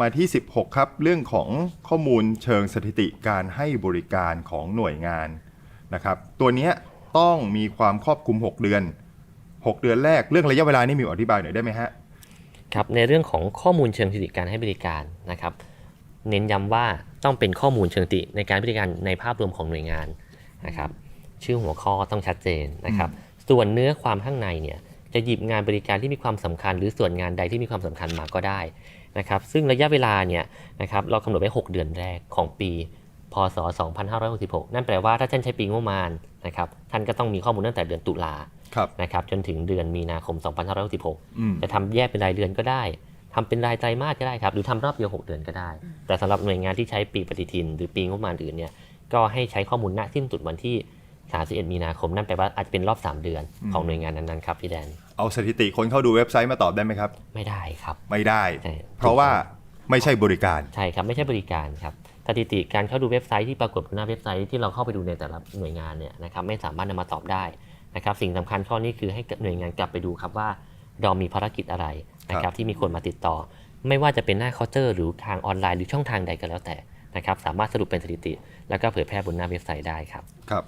มาที่ 16 ครับ เรื่องของข้อมูลเชิงสถิติการให้บริการของหน่วยงานนะครับ ตัวนี้ต้องมีความครอบคลุม 6 เดือน 6 เดือนแรกเรื่องระยะเวลานี่มีอธิบายหน่อยได้ไหมฮะครับในเรื่องของข้อมูลเชิงสถิติการให้บริการนะครับ เน้นย้ำว่าต้องเป็นข้อมูลเชิงสถิติในการบริการในภาพรวมของหน่วยงานนะครับ ชื่อหัวข้อต้องชัดเจนนะครับ ส่วนเนื้อความข้างในเนี่ย จะหยิบงานบริการที่มีความสำคัญ หรือส่วนงานใดที่มีความสำคัญมาก็ได้นะครับ ซึ่งระยะเวลาเนี่ยนะครับเรากำหนดไว้ 6 เดือนแรกของปี พศ 2566 นั่นแปลว่าถ้าท่านใช้ปีงบประมาณนะครับท่านก็ต้องมีข้อมูลตั้งแต่เดือนตุลาครับนะครับจนถึงเดือนมีนาคม 2566อืมจะทำแยกเป็นรายเดือนก็ได้ทำเป็นรายไตรมาสก็ได้ครับ หรือทำรอบเดียว 6 เดือนก็ได้ แต่สำหรับหน่วยงานที่ใช้ปีปฏิทิน หรือปีงบประมาณอื่นเนี่ยก็ให้ใช้ข้อมูลณสิ้นสุดวันที่ 31 มีนาคม นั่นแปลว่าอาจจะเป็นรอบ 3 เดือนของหน่วยงานนั้นๆครับพี่แดน เอาสถิติคนเข้าดูเว็บไซต์มาตอบได้ไหมครับ ไม่ได้ครับ ไม่ได้ใช่เพราะว่าไม่ใช่บริการ ใช่ครับ ไม่ใช่บริการครับ สถิติการเข้าดูเว็บไซต์ที่ปรากฏบนหน้าเว็บไซต์ที่เราเข้าไปดูในแต่ละหน่วยงานเนี่ยนะครับไม่สามารถนำมาตอบได้นะครับ สิ่งสำคัญข้อนี้คือให้หน่วยงานกลับไปดูครับว่าเรามีภารกิจอะไรนะคครัรับบที่มีคนมาติดต่อ ไม่ว่าจะเป็นหน้าเคาน์เตอร์หรือทางออนไลน์หรือช่องทางใดก็แล้วแต่นะครับสามารถสรุปเป็นสถิติ แล้วก็เผยแพร่บนหน้าเว็บไซต์ได้ครับครับ